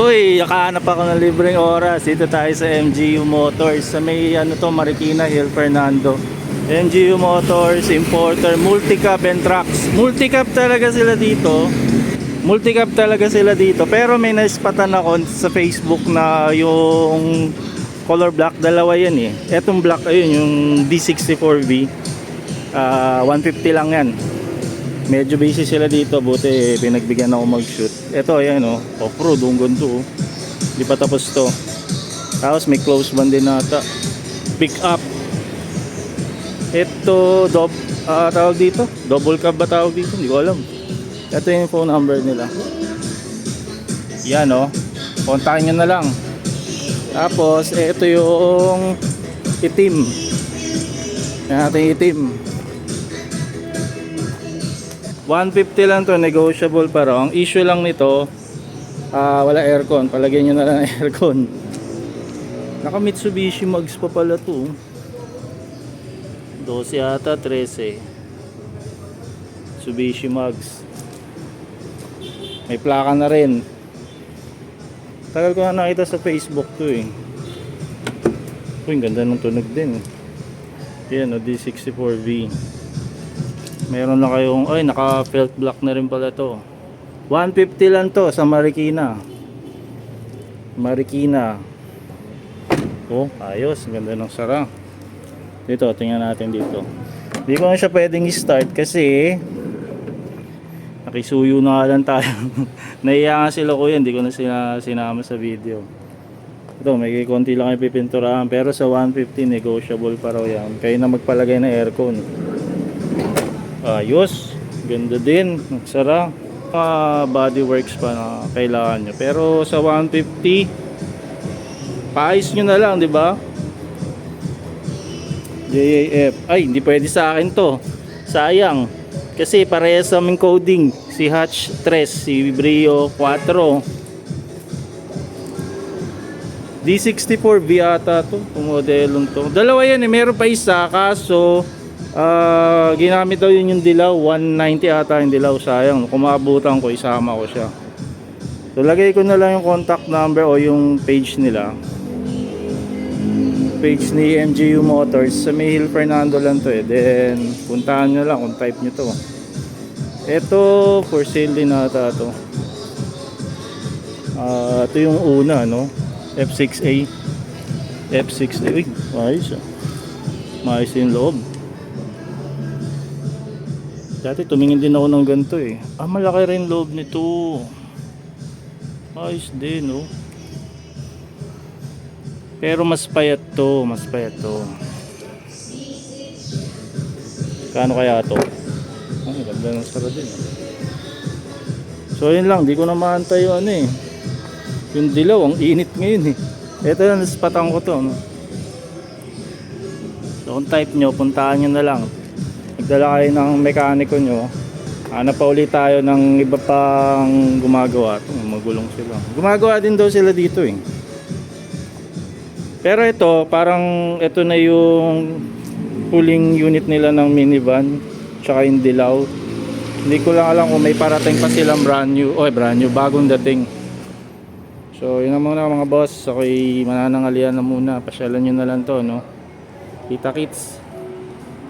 Uy, nakahanap ako ng libreng oras. Dito tayo sa MGU Motors. Sa may ano to, Marikina Hill, Fernando. MGU Motors, importer, multicab and trucks. Multicab talaga sila dito. Multicab talaga sila dito. Pero may naispatan ako sa Facebook na yung color black, dalawa yan eh. Etong black, ayun, yung D64V. Ah, 150 lang yan. Medyo busy sila dito, buti pinagbigyan ako mag-shoot. Ito, ayan o, oh, off-road, ang ganito oh. Di pa tapos to. Tapos may close band din nata. Pick up. Ito, dob, ah, tawag dito? Double cab ba tawag dito? Hindi ko alam. Ito yung phone number nila. Yan o. Kontakin nyo na lang. Tapos, ito yung itim. Yan natin itim. 150 lang to, negotiable raw. Ang issue lang nito, ah wala aircon. Palagyan nyo na lang ng aircon. Naka Mitsubishi Mags pa pala to. 12 ata, 13. Mitsubishi Mags. May plaka na rin. Tagal ko na nakita sa Facebook to eh. Uy, ganda ng tunog din. Yan, o, D64V. Meron na kayong, ay, naka felt block na rin pala to. 150 lang to sa Marikina. Marikina. Oh, ayos. Ganda ng sarang. Dito, tingnan natin dito. Hindi ko na siya pwedeng i-start kasi nakisuyo na lang tayo. Naiya nga sila kuya, hindi ko na sila sinama sa video. Ito, may konti lang yung pipinturahan. Pero sa 150, negotiable pa raw yan. Kayo na magpalagay ng aircon. Ayos. Ganda din. Nagsara. Uh, body works pa na kailangan nyo. Pero sa 150, paayos nyo na lang, di ba? JAF. Ay, hindi pwede sa akin to. Sayang. Kasi parehas sa aming coding. Si Hatch 3, si Brio 4. D64V ata to, modelong to. Dalawa yan eh, meron pa isa kaso ah, ginamit daw yun yung dilaw, 190 ata yung dilaw, sayang. Kung maabutan ko, isama ko siya. So lagay ko na lang yung contact number o yung page nila. Page ni MGU Motors sa may Hill Fernando lang to eh. Then puntahan nyo lang kung type nyo to. Ito for sale din ata to. Ah, ito yung una no. F6A. F6A. Uy, ayos ah. Maayos yung loob. Dati tumingin din ako ng ganito eh. Ah, malaki rin loob nito. Ayos din oh. Pero mas payat to, mas payat to. Kano kaya to? Ay, ganda ng sara din. ah. So yun lang, di ko na maantay yung ano eh. Yung dilaw, ang init ngayon eh. Ito na, naspatan ko to. No? So kung type nyo, puntahan nyo na lang. Magdala kayo ng mekaniko nyo. Hanap pa ulit tayo ng iba pang gumagawa. Magulong sila. Gumagawa din daw sila dito eh. Pero ito, parang ito na yung pulling unit nila ng minivan. Tsaka yung dilaw. Hindi ko lang alam kung may parating pa silang brand new. Oh, brand new, bagong dating. So, yun na muna mga boss. Ako'y mananangalian na muna. Pasyalan nyo na lang to, no? Kita kits.